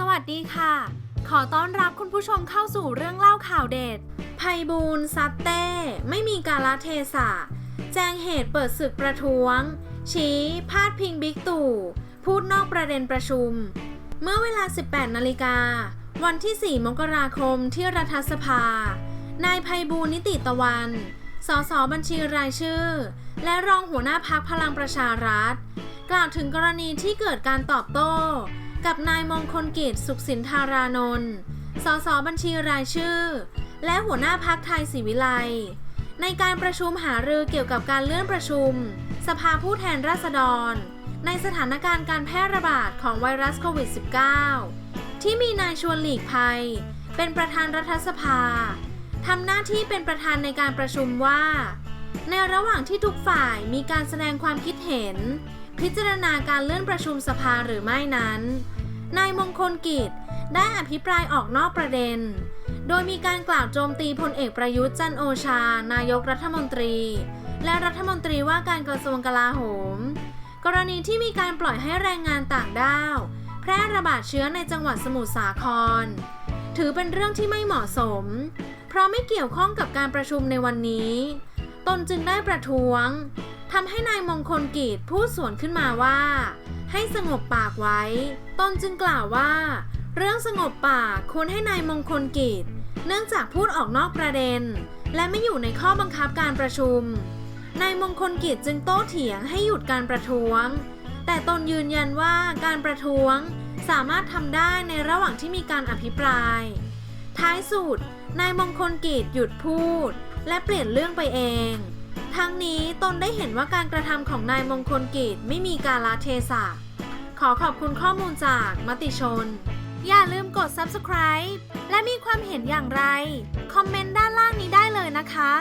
สวัสดีค่ะ ขอต้อนรับคุณผู้ชมเข้าสู่เรื่องเล่าข่าวเด็ดไพบูลซัดเต้ ไม่มีกาลเทศะ แจ้งเหตุเปิดศึกประท้วง ชี้ พาดพิงบิ๊กตู่ พูดนอกประเด็นประชุม เมื่อเวลา 18 นาฬิกา วันที่ 4 มกราคมที่รัฐสภา นายไพบูลนิติตะวัน สสบัญชีรายชื่อ และรองหัวหน้าพักพลังประชารัฐ กล่าวถึงกรณีที่เกิดการตอบโต้ กับนายมงคลกิจสุขสินธารานนท์ สสบัญชีรายชื่อ และหัวหน้าพักไทยศรีวิไลในการประชุมหารือเกี่ยวกับการเลื่อนประชุม สภาผู้แทนราษฎร ในสถานการณ์การแพร่ระบาดของไวรัสโควิด -19 ที่มีนายชวนหลีกภัย เป็นประธานรัฐสภาทำหน้าที่เป็นประธานในการประชุมว่า ในระหว่างที่ทุกฝ่ายมีการแสดงความคิดเห็น พิจารณาการเลื่อนประชุมสภาหรือไม่นั้น นายมงคลกิจได้อภิปรายออกนอกประเด็น โดยมีการกล่าวโจมตีพลเอกประยุทธ์จันโอชา นายกรัฐมนตรี และรัฐมนตรีว่าการกระทรวงกลาโหม กรณีที่มีการปล่อยให้แรงงานต่างด้าว แพร่ระบาดเชื้อในจังหวัดสมุทรสาคร ถือเป็นเรื่องที่ไม่เหมาะสม เพราะไม่เกี่ยวข้องกับการประชุมในวันนี้ ตนจึงได้ประท้วง ทำให้นายมงคลกิจพูดสวนขึ้นมาว่า ให้สงบปากไว้ ตนจึงกล่าวว่า เรื่องสงบปากควรให้นายมงคลกิจ เนื่องจากพูดออกนอกประเด็น และไม่อยู่ในข้อบังคับการประชุม นายมงคลกิจจึงโต้เถียงให้หยุดการประท้วง แต่ตนยืนยันว่าการประท้วงสามารถทำได้ในระหว่างที่มีการอภิปราย ท้ายสุด นายมงคลกิจหยุดพูด และเปลี่ยนเรื่องไปเองทั้ง นี้ตนได้เห็นว่าการกระทำของนายมงคลกิจไม่มีกาลเทศะ ขอขอบคุณข้อมูลจากมติชน อย่าลืมกด subscribe และมีความเห็นอย่างไร คอมเมนต์ด้านล่างนี้ได้เลยนะคะ